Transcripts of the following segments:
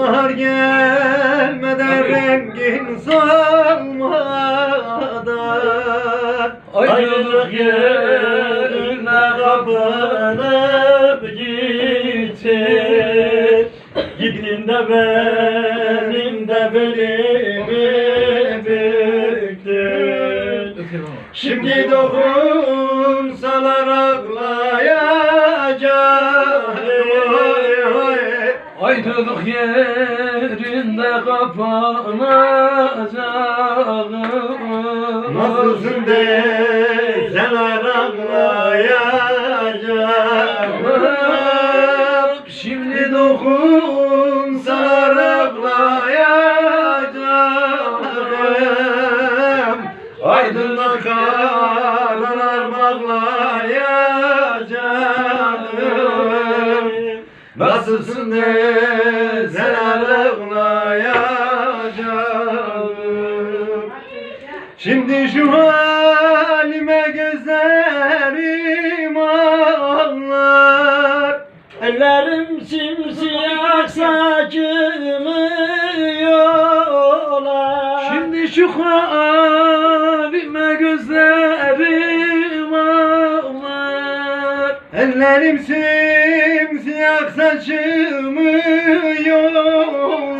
Bahar gelmeden rengin solmadan. Ayrılık yerine kapanıp gitti Gittin de benim de belimi büktün Şimdi dokunsalar ağlayacağım Ayrılık yerinde kapanacağım Nasılsın deseler ağlayacağım Şimdi dokunsalar ağlayacağım Aydınlık Nasılsın deseler ağlayacağım Şimdi şu halime gözlerim ağlar. Ellerim simsiyah saçımı yolar. Şimdi şu halime Ellerim simsiyah saçımı yollar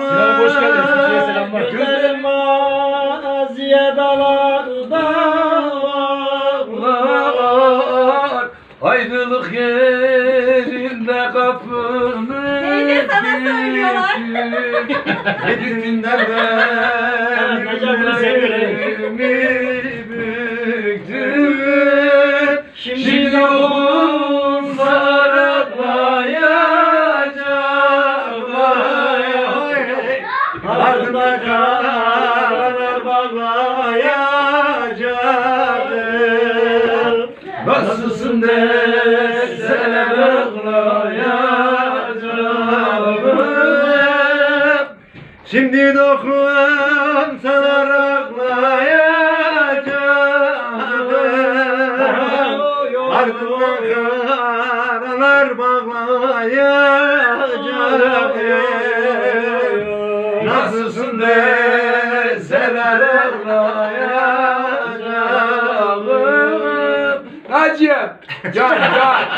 Sinan hoş geldin. Türkiye'ye selamlar. Gözlerim maziye dalarda ağlar Ayrılık yerinde kapını Teyze sana söylüyorlar. Gittiğinden ben Necati bunu seviyorum. Ardında karalar bağlayacağım Nasılsın deseler ağlayacağım. Şimdi dokunsalar ağlayacağım. Ardından karalar bağlayacağım Nasılsın deseler ağlayacağım Hacı, gel gel.